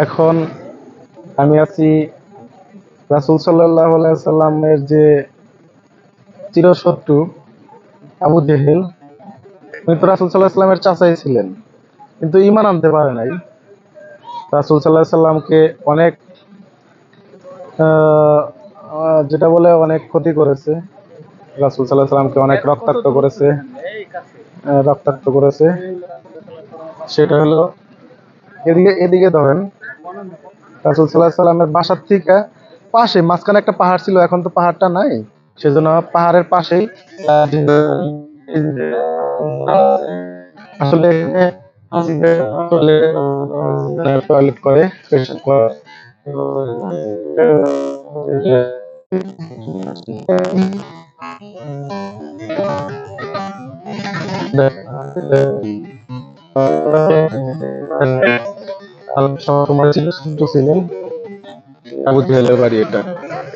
এখন আমি আছি রাসুল সাল্লাহ সাল্লামের যে চিরশত্রু, আবু জেহেল, উনি তো রাসুল সাল্লাহ সাল্লামের চাচাই ছিলেন, কিন্তু ইমান আনতে পারে নাই। রাসুল সাল্লাহ সাল্লামকে অনেক যেটা বলে অনেক ক্ষতি করেছে। রাসুল সাল্লাহ সাল্লামকে অনেক রক্তাক্ত করেছে। রক্তাক্ত করেছে। সেটা হলো, এদিকে এদিকে ধরেন রাসুল সাল্লাহ সাল্লামের বাসার থেকে পাশে মাঝখানে একটা পাহাড় ছিল, এখন তো পাহাড়টা নাই। সেজন্য পাহাড়ের পাশেই আসলে টয়লেট করে সময় ছিল ছোট ছিলেন আবু জেহেলের বাড়ি এটা।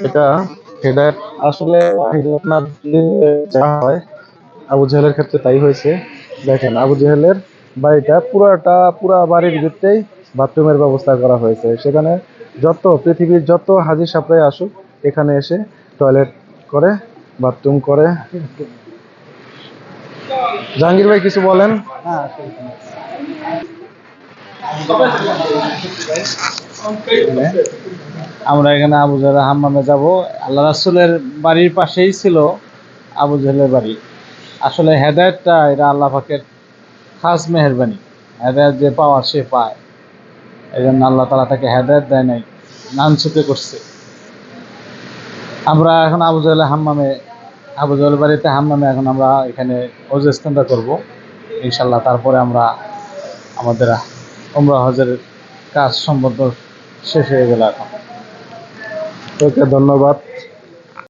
এটা হেদায়ত, আসলে দিলে যা হয়, আবু জেহেলের ক্ষেত্রে তাই হয়েছে। দেখেন, আবু জেহেলের বাড়িটা পুরাটা, পুরা বাড়ির ভিতরেই বাথরুমের ব্যবস্থা করা হয়েছে। সেখানে যত পৃথিবীর যত হাজির সাপ্লাই আসুক, এখানে এসে টয়লেট করে বাথরুম করে। জাহাঙ্গীর ভাই কিছু বলেন? আমরা এখানে আবু জাহেল হাম্মামে যাব। আল্লাহ রাসুলের বাড়ির পাশেই ছিল আবু জাহেলের বাড়ি। আসলে হেদায়তটা এটা আল্লাহ পাকের খাস মেহরবানি। হেদায়ত যে পাওয়ার সে পায়। এই জন্য আল্লাহ তালা তাকে হেদায়ত দেয় নাই নাম ছুতে করছে। আমরা এখন আবু জাহেল হাম্মামে, আবু জাহেল বাড়িতে হাম্মামে এখন আমরা এখানে অজস্থানটা করব। ইনশাল্লাহ তারপরে আমরা আমাদের ওমরা হজের কাজ সম্পন্ন শেষ হয়ে গেল এখন। ওকে ধন্যবাদ।